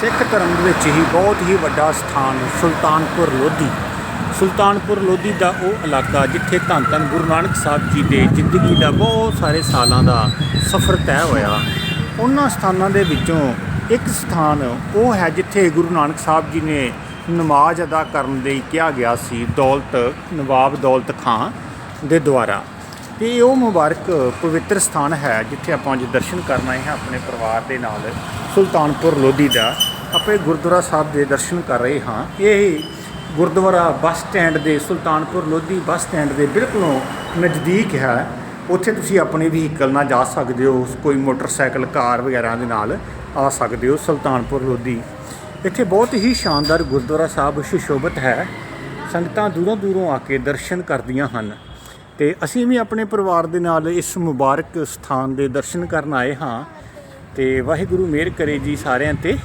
ਸਿੱਖ ਧਰਮ ਦੇ ਵਿੱਚ ਹੀ ਬਹੁਤ ਹੀ ਵੱਡਾ ਸਥਾਨ ਸੁਲਤਾਨਪੁਰ ਲੋਧੀ। ਸੁਲਤਾਨਪੁਰ ਲੋਧੀ ਦਾ ਉਹ ਇਲਾਕਾ ਜਿੱਥੇ ਧੰਨ ਧੰਨ ਗੁਰੂ ਨਾਨਕ ਸਾਹਿਬ ਜੀ ਦੇ ਜ਼ਿੰਦਗੀ ਦਾ ਬਹੁਤ ਸਾਰੇ ਸਾਲਾਂ ਦਾ ਸਫ਼ਰ ਤੈਅ ਹੋਇਆ। ਉਹਨਾਂ ਸਥਾਨਾਂ ਦੇ ਵਿੱਚੋਂ ਇੱਕ ਸਥਾਨ ਉਹ ਹੈ ਜਿੱਥੇ ਗੁਰੂ ਨਾਨਕ ਸਾਹਿਬ ਜੀ ਨੇ ਨਮਾਜ਼ ਅਦਾ ਕਰਨ ਲਈ ਕਿਹਾ ਗਿਆ ਸੀ, ਦੌਲਤ, ਨਵਾਬ ਦੌਲਤ ਖਾਂ ਦੇ ਦੁਆਰਾ। ਤੇ ਉਹ ਮੁਬਾਰਕ ਪਵਿੱਤਰ ਸਥਾਨ ਹੈ ਜਿੱਥੇ ਆਪਾਂ ਅੱਜ ਦਰਸ਼ਨ ਕਰਨ ਆਏ ਹਾਂ ਆਪਣੇ ਪਰਿਵਾਰ ਦੇ ਨਾਲ ਸੁਲਤਾਨਪੁਰ ਲੋਧੀ ਦਾ। ਆਪੇ ਗੁਰਦੁਆਰਾ ਸਾਹਿਬ ਦੇ ਦਰਸ਼ਨ ਕਰ ਰਹੇ ਹਾਂ। ਇਹ ਗੁਰਦੁਆਰਾ ਬੱਸ ਸਟੈਂਡ ਦੇ ਸੁਲਤਾਨਪੁਰ ਲੋਧੀ ਬੱਸ ਸਟੈਂਡ ਦੇ ਬਿਲਕੁਲੋਂ ਨਜ਼ਦੀਕ ਹੈ। ਉੱਥੇ ਤੁਸੀਂ ਆਪਣੇ ਵਹੀਕਲ ਨਾਲ ਜਾ ਸਕਦੇ ਹੋ, ਕੋਈ ਮੋਟਰਸਾਈਕਲ, ਕਾਰ ਵਗੈਰਾ ਦੇ ਨਾਲ ਆ ਸਕਦੇ ਹੋ ਸੁਲਤਾਨਪੁਰ ਲੋਧੀ। ਇੱਥੇ ਬਹੁਤ ਹੀ ਸ਼ਾਨਦਾਰ ਗੁਰਦੁਆਰਾ ਸਾਹਿਬ ਸੁਸ਼ੋਭਿਤ ਹੈ। ਸੰਗਤਾਂ ਦੂਰੋਂ ਦੂਰੋਂ ਆ ਕੇ ਦਰਸ਼ਨ ਕਰਦੀਆਂ ਹਨ। ਤੇ ਅਸੀਂ ਵੀ ਆਪਣੇ ਪਰਿਵਾਰ ਦੇ ਨਾਲ ਇਸ ਮੁਬਾਰਕ ਸਥਾਨ ਦੇ ਦਰਸ਼ਨ ਕਰਨ ਆਏ ਹਾਂ। ਤੇ ਵਾਹਿਗੁਰੂ ਮਿਹਰ ਕਰੇ ਜੀ ਸਾਰਿਆਂ ਤੇ।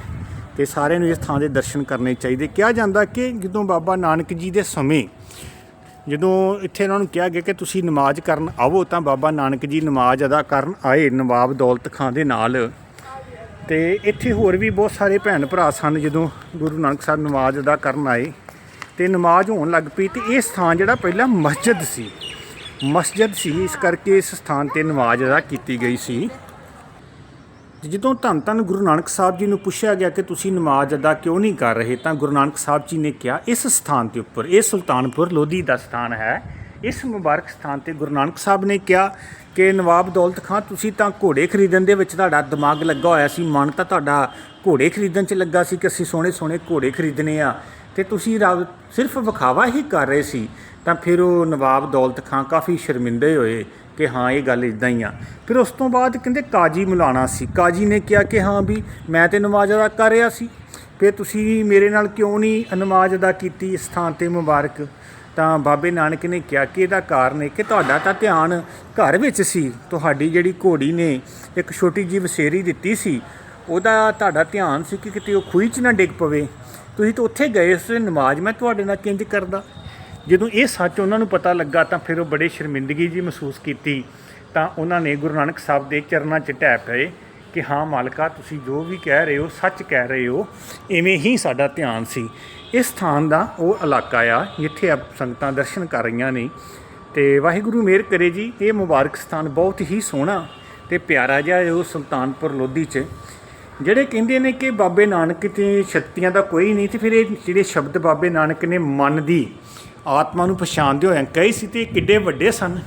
ਤੇ ਸਾਰਿਆਂ ਨੂੰ ਇਸ ਥਾਂ ਦੇ ਦਰਸ਼ਨ ਕਰਨੇ ਚਾਹੀਦੇ। ਕਿਹਾ ਜਾਂਦਾ ਕਿ ਜਦੋਂ ਬਾਬਾ ਨਾਨਕ ਜੀ ਦੇ ਸਮੇਂ, ਜਦੋਂ ਇੱਥੇ ਉਹਨਾਂ ਨੂੰ ਕਿਹਾ ਗਿਆ ਕਿ ਤੁਸੀਂ ਨਮਾਜ਼ ਕਰਨ ਆਵੋ, ਤਾਂ ਬਾਬਾ ਨਾਨਕ ਜੀ ਨਮਾਜ਼ ਅਦਾ ਕਰਨ ਆਏ, ਨਵਾਬ ਦੌਲਤ ਖਾਂ ਦੇ ਨਾਲ। ਤੇ ਇੱਥੇ ਹੋਰ ਵੀ ਬਹੁਤ ਸਾਰੇ ਭੈਣ ਭਰਾ ਸਨ ਜਦੋਂ ਗੁਰੂ ਨਾਨਕ ਸਾਹਿਬ ਨਮਾਜ਼ ਅਦਾ ਕਰਨ ਆਏ ਤੇ ਨਮਾਜ਼ ਹੋਣ ਲੱਗ ਪਈ ਤੇ ਇਹ ਸਥਾਨ ਜਿਹੜਾ ਪਹਿਲਾਂ ਮਸਜਿਦ ਸੀ ਮਸਜਿਦ ਸੀ, ਇਸ ਕਰਕੇ ਇਸ ਸਥਾਨ ਤੇ ਨਮਾਜ਼ ਅਦਾ ਕੀਤੀ ਗਈ ਸੀ। ਤੇ ਜਦੋਂ ਧੰਨ ਧੰਨ ਗੁਰੂ ਨਾਨਕ ਸਾਹਿਬ ਜੀ ਨੂੰ ਪੁੱਛਿਆ ਗਿਆ ਕਿ ਤੁਸੀਂ ਨਮਾਜ਼ ਅਦਾ ਕਿਉਂ ਨਹੀਂ ਕਰ ਰਹੇ, ਤਾਂ ਗੁਰੂ ਨਾਨਕ ਸਾਹਿਬ ਜੀ ਨੇ ਕਿਹਾ, ਇਸ ਸਥਾਨ ਦੇ ਉੱਪਰ, ਇਹ ਸੁਲਤਾਨਪੁਰ ਲੋਧੀ ਦਾ ਸਥਾਨ ਹੈ। ਇਸ ਮੁਬਾਰਕ ਸਥਾਨ ਤੇ ਗੁਰੂ ਨਾਨਕ ਸਾਹਿਬ ਨੇ ਕਿਹਾ ਕਿ ਨਵਾਬ ਦੌਲਤ ਖਾਂ ਤੁਸੀਂ ਤਾਂ ਘੋੜੇ ਖਰੀਦਣ ਦੇ ਵਿੱਚ ਤੁਹਾਡਾ ਦਿਮਾਗ ਲੱਗਾ ਹੋਇਆ ਸੀ, ਮਨ ਤਾਂ ਤੁਹਾਡਾ ਘੋੜੇ ਖਰੀਦਣ 'ਚ ਲੱਗਾ ਸੀ ਕਿ ਅਸੀਂ ਸੋਹਣੇ ਸੋਹਣੇ ਘੋੜੇ ਖਰੀਦਣੇ ਆ। ਤੇ ਤੁਸੀਂ ਰੱਬ ਸਿਰਫ ਵਿਖਾਵਾ ਹੀ ਕਰ ਰਹੇ ਸੀ, ਤਾਂ ਫਿਰ ਉਹ ਨਵਾਬ ਦੌਲਤ ਖਾਂ ਕਾਫੀ ਸ਼ਰਮਿੰਦੇ ਹੋਏ ਕਿ ਹਾਂ, ਇਹ ਗੱਲ ਇਦਾਂ ਹੀ ਆ। ਫਿਰ ਉਸ ਤੋਂ ਬਾਅਦ ਕਹਿੰਦੇ ਕਾਜੀ ਮਿਲਾਣਾ ਸੀ। ਕਾਜੀ ਨੇ ਕਿਹਾ ਕਿ ਹਾਂ ਵੀ ਮੈਂ ਤੇ ਨਮਾਜ਼ ਅਦਾ ਕਰ ਰਿਹਾ ਸੀ। ਫਿਰ ਤੁਸੀਂ ਮੇਰੇ ਨਾਲ ਕਿਉਂ ਨਹੀਂ ਨਮਾਜ਼ ਅਦਾ ਕੀਤੀ ਇਸ ਥਾਂ ਤੇ ਮੁਬਾਰਕ? ਤਾਂ ਬਾਬੇ ਨਾਨਕ ਨੇ ਕਿਹਾ ਕਿ ਇਹਦਾ ਕਾਰਨ ਹੈ ਕਿ ਤੁਹਾਡਾ ਤਾਂ ਧਿਆਨ ਘਰ ਵਿੱਚ ਸੀ। ਤੁਹਾਡੀ ਜਿਹੜੀ ਘੋੜੀ ਨੇ ਇੱਕ ਛੋਟੀ ਜਿਹੀ ਵਸੇਰੀ ਦਿੱਤੀ ਸੀ, ਉਹਦਾ ਤੁਹਾਡਾ ਧਿਆਨ ਸੀ ਕਿ ਕਿਤੇ ਉਹ ਖੂਹੀ 'ਚ ਨਾ ਡਿੱਗ ਪਵੇ। ਤੁਸੀਂ ਤਾਂ ਉੱਥੇ ਗਏ ਸੀ ਨਮਾਜ਼ ਮੈਂ ਤੁਹਾਡੇ ਨਾਲ ਕਿੰਜ ਕਰਦਾ? ਜਦੋਂ ਇਹ ਸੱਚ ਉਹਨਾਂ ਨੂੰ ਪਤਾ ਲੱਗਾ ਤਾਂ ਫਿਰ ਉਹ ਬੜੇ ਸ਼ਰਮਿੰਦਗੀ ਜੀ ਮਹਿਸੂਸ ਕੀਤੀ। ਤਾਂ ਉਹਨਾਂ ਨੇ ਗੁਰੂ ਨਾਨਕ ਸਾਹਿਬ ਦੇ ਚਰਨਾਂ 'ਚ ਢਹਿ ਪਏ ਕਿ ਹਾਂ ਮਾਲਕਾ, ਤੁਸੀਂ ਜੋ ਵੀ ਕਹਿ ਰਹੇ ਹੋ, ਸੱਚ ਕਹਿ ਰਹੇ ਹੋ ਐਵੇਂ ਹੀ ਸਾਡਾ ਧਿਆਨ ਸੀ। ਇਸ ਸਥਾਨ ਦਾ ਉਹ ਇਲਾਕਾ ਆ ਜਿੱਥੇ ਆਪ ਸੰਗਤਾਂ ਦਰਸ਼ਨ ਕਰ ਰਹੀਆਂ ਨੇ। ਤੇ ਵਾਹਿਗੁਰੂ ਮੇਰ ਕਰੇ ਜੀ, ਇਹ ਮੁਬਾਰਕ ਸਥਾਨ ਬਹੁਤ ਹੀ ਸੋਹਣਾ ਤੇ ਪਿਆਰਾ ਜਿਹਾ ਹੈ ਉਹ ਸੁਲਤਾਨਪੁਰ ਲੋਧੀ 'ਚ। ਜਿਹੜੇ ਕਹਿੰਦੇ ਨੇ ਕਿ ਬਾਬੇ ਨਾਨਕ ਤੇ ਸ਼ਕਤੀਆਂ ਦਾ ਕੋਈ ਨਹੀਂ ਤੇ ਫਿਰ ਇਹ ਜਿਹੜੇ ਸ਼ਬਦ ਬਾਬੇ ਨਾਨਕ ਨੇ ਮਨ ਦੀ ਆਤਮਾ ਨੂੰ ਪਛਾਣਦੇ ਹੋਏ ਕਈ ਸੀ ਤੇ ਕਿੱਡੇ ਵੱਡੇ ਸਨ।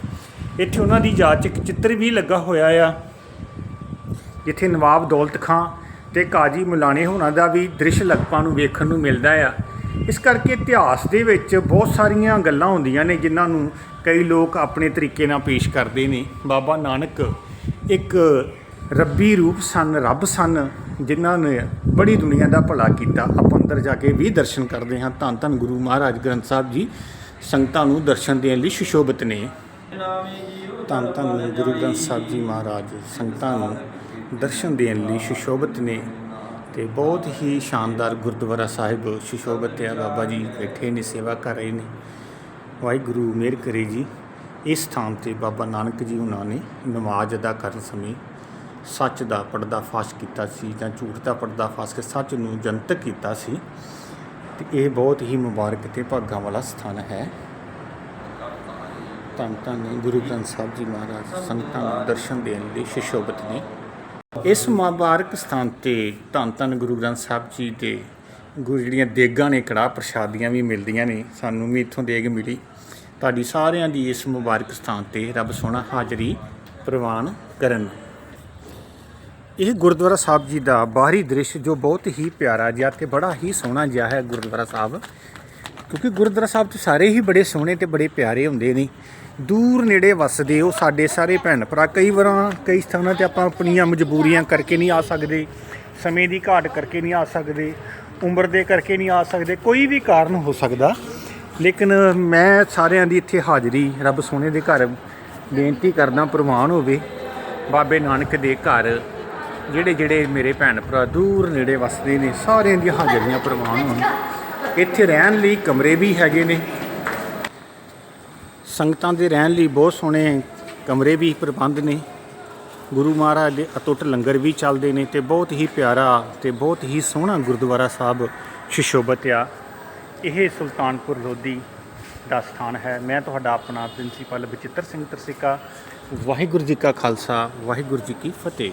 ਇੱਥੇ ਉਹਨਾਂ ਦੀ ਯਾਦ 'ਚ ਇੱਕ ਚਿੱਤਰ ਵੀ ਲੱਗਾ ਹੋਇਆ ਆ, ਜਿੱਥੇ ਨਵਾਬ ਦੌਲਤ ਖਾਂ ਤੇ ਕਾਜੀ ਮੁਲਾਣੇ ਹੋਣਾ ਦਾ ਵੀ ਦ੍ਰਿਸ਼ ਲਗਪਾ ਨੂੰ ਵੇਖਣ ਨੂੰ ਮਿਲਦਾ ਆ। ਇਸ ਕਰਕੇ ਇਤਿਹਾਸ ਦੇ ਵਿੱਚ ਬਹੁਤ ਸਾਰੀਆਂ ਗੱਲਾਂ ਹੁੰਦੀਆਂ ਨੇ, ਜਿਨ੍ਹਾਂ ਨੂੰ ਕਈ ਲੋਕ ਆਪਣੇ ਤਰੀਕੇ ਨਾਲ ਪੇਸ਼ ਕਰਦੇ ਨੇ। ਬਾਬਾ ਨਾਨਕ ਇੱਕ ਰੱਬੀ ਰੂਪ ਸਨ, ਰੱਬ ਸਨ। ਜਿਨ੍ਹਾਂ ਨੇ ਬੜੀ ਦੁਨੀਆ ਦਾ ਭਲਾ ਕੀਤਾ, ਆਪਾਂ ਅੰਦਰ ਜਾ ਕੇ ਵੀ ਦਰਸ਼ਨ ਕਰਦੇ ਹਾਂ। ਧੰਨ ਧੰਨ ਗੁਰੂ ਮਹਾਰਾਜ ਗ੍ਰੰਥ ਸਾਹਿਬ ਜੀ, ਸੰਗਤਾਂ ਨੂੰ ਦਰਸ਼ਨ ਦੇਣ ਲਈ ਸੁਸ਼ੋਭਿਤ ਨੇ। ਧੰਨ ਧੰਨ ਗੁਰੂ ਗ੍ਰੰਥ ਸਾਹਿਬ ਜੀ ਮਹਾਰਾਜ, ਸੰਗਤਾਂ ਨੂੰ ਦਰਸ਼ਨ ਦੇਣ ਲਈ ਸੁਸ਼ੋਭਿਤ ਨੇ ਤੇ ਬਹੁਤ ਹੀ ਸ਼ਾਨਦਾਰ ਗੁਰਦੁਆਰਾ ਸਾਹਿਬ ਸੁਸ਼ੋਭਿਤ ਹੈ। ਬਾਬਾ ਜੀ ਬੈਠੇ ਨੇ, ਸੇਵਾ ਕਰ ਰਹੇ ਨੇ। ਵਾਹਿਗੁਰੂ, ਮਿਹਰ ਕਰੇ ਜੀ। ਇਸ ਥਾਂ ਤੇ ਬਾਬਾ ਨਾਨਕ ਜੀ ਉਹਨਾਂ ਨੇ ਨਮਾਜ਼ ਅਦਾ ਕਰਨ ਸਮੇਂ ਸੱਚ ਦਾ ਪਰਦਾ ਫਾਸ਼ ਕੀਤਾ ਸੀ ਜਾਂ ਝੂਠ ਦਾ ਪਰਦਾ ਫਾਸ਼ ਕੇ ਸੱਚ ਨੂੰ ਜਨਤਕ ਕੀਤਾ ਸੀ, ਤੇ ਇਹ ਬਹੁਤ ਹੀ ਮੁਬਾਰਕ ਤੇ ਭਾਗਾਂ ਵਾਲਾ ਸਥਾਨ ਹੈ। ਧੰਨ ਧੰਨ ਗੁਰੂ ਗ੍ਰੰਥ ਸਾਹਿਬ ਜੀ ਮਹਾਰਾਜ, ਸੰਗਤਾਂ ਨੂੰ ਦਰਸ਼ਨ ਦੇਣ ਲਈ ਸੁਸ਼ੋਭਿਤ ਨੇ। ਇਸ ਮੁਬਾਰਕ ਸਥਾਨ ਤੇ ਧੰਨ ਧੰਨ ਗੁਰੂ ਗ੍ਰੰਥ ਸਾਹਿਬ ਜੀ ਦੇ ਗੁਰੂ ਜਿਹੜੀਆਂ ਦੇਗਾਂ ਨੇ, ਕੜਾਹ ਪ੍ਰਸ਼ਾਦੀਆਂ ਵੀ ਮਿਲਦੀਆਂ ਨੇ, ਸਾਨੂੰ ਵੀ ਇੱਥੋਂ ਦੇਗ ਮਿਲੀ। ਤੁਹਾਡੀ ਸਾਰਿਆਂ ਦੀ ਇਸ ਮੁਬਾਰਕ ਸਥਾਨ ਤੇ ਰੱਬ ਸੋਹਣਾ ਹਾਜ਼ਰੀ ਪ੍ਰਵਾਨ ਕਰਨ। ਇਹ ਗੁਰਦੁਆਰਾ ਸਾਹਿਬ ਜੀ ਦਾ ਬਾਹਰੀ ਦ੍ਰਿਸ਼ ਜੋ ਬਹੁਤ ਹੀ ਪਿਆਰਾ ਜਿਹਾ ਤੇ ਬੜਾ ਹੀ ਸੋਹਣਾ ਜਿਹਾ ਹੈ ਗੁਰਦੁਆਰਾ ਸਾਹਿਬ। ਕਿਉਂਕਿ ਗੁਰਦੁਆਰਾ ਸਾਹਿਬ 'ਚ ਸਾਰੇ ਹੀ ਬੜੇ ਸੋਹਣੇ ਤੇ ਬੜੇ ਪਿਆਰੇ ਹੁੰਦੇ ਨੇ। ਦੂਰ ਨੇੜੇ ਵਸਦੇ ਉਹ ਸਾਡੇ ਸਾਰੇ ਭੈਣ ਭਰਾ। ਕਈ ਵਾਰਾਂ, ਕਈ ਸਥਾਨਾਂ ਤੇ ਆਪਾਂ ਆਪਣੀਆਂ ਮਜਬੂਰੀਆਂ ਕਰਕੇ ਨਹੀਂ ਆ ਸਕਦੇ। ਸਮੇਂ ਦੀ ਘਾਟ ਕਰਕੇ ਨਹੀਂ ਆ ਸਕਦੇ। ਉਮਰ ਦੇ ਕਰਕੇ ਨਹੀਂ ਆ ਸਕਦੇ। ਕੋਈ ਵੀ ਕਾਰਨ ਹੋ ਸਕਦਾ। ਲੇਕਿਨ ਮੈਂ ਸਾਰਿਆਂ ਦੀ ਇੱਥੇ ਹਾਜ਼ਰੀ, ਰੱਬ ਸੋਹਣੇ ਦੇ ਘਰ ਬੇਨਤੀ ਕਰਦਾ, ਪ੍ਰਵਾਨ ਹੋਵੇ। ਬਾਬੇ ਨਾਨਕ ਦੇ ਘਰ ਜਿਹੜੇ ਜਿਹੜੇ ਮੇਰੇ ਭੈਣ ਭਰਾ ਦੂਰ ਨੇੜੇ ਵਸਦੇ ਨੇ, ਸਾਰਿਆਂ ਦੀਆਂ ਹਾਜ਼ਰੀਆਂ ਪ੍ਰਵਾਨ ਹੋਣ ਇੱਥੇ ਰਹਿਣ ਲਈ ਕਮਰੇ ਵੀ ਹੈਗੇ ਨੇ। ਸੰਗਤਾਂ ਦੇ ਰਹਿਣ ਲਈ ਬਹੁਤ ਸੋਹਣੇ ਕਮਰੇ ਵੀ ਪ੍ਰਬੰਧ ਨੇ। ਗੁਰੂ ਮਹਾਰਾਜ ਦੇ ਅਟੁੱਟ ਲੰਗਰ ਵੀ ਚੱਲਦੇ ਨੇ ਤੇ ਬਹੁਤ ਹੀ ਪਿਆਰਾ ਤੇ ਬਹੁਤ ਹੀ ਸੋਹਣਾ ਗੁਰਦੁਆਰਾ ਸਾਹਿਬ ਸ਼ਿਸ਼ੋਭਤ ਆ। ਇਹ ਸੁਲਤਾਨਪੁਰ ਲੋਧੀ ਦਾ ਸਥਾਨ ਹੈ। ਮੈਂ ਤੁਹਾਡਾ ਆਪਣਾ ਪ੍ਰਿੰਸੀਪਲ ਬਚਿੱਤਰ ਸਿੰਘ ਤਰਸਿਕਾ। ਵਾਹਿਗੁਰੂ ਜੀ ਕਾ ਖਾਲਸਾ, ਵਾਹਿਗੁਰੂ ਜੀ ਕੀ ਫਤਿਹ।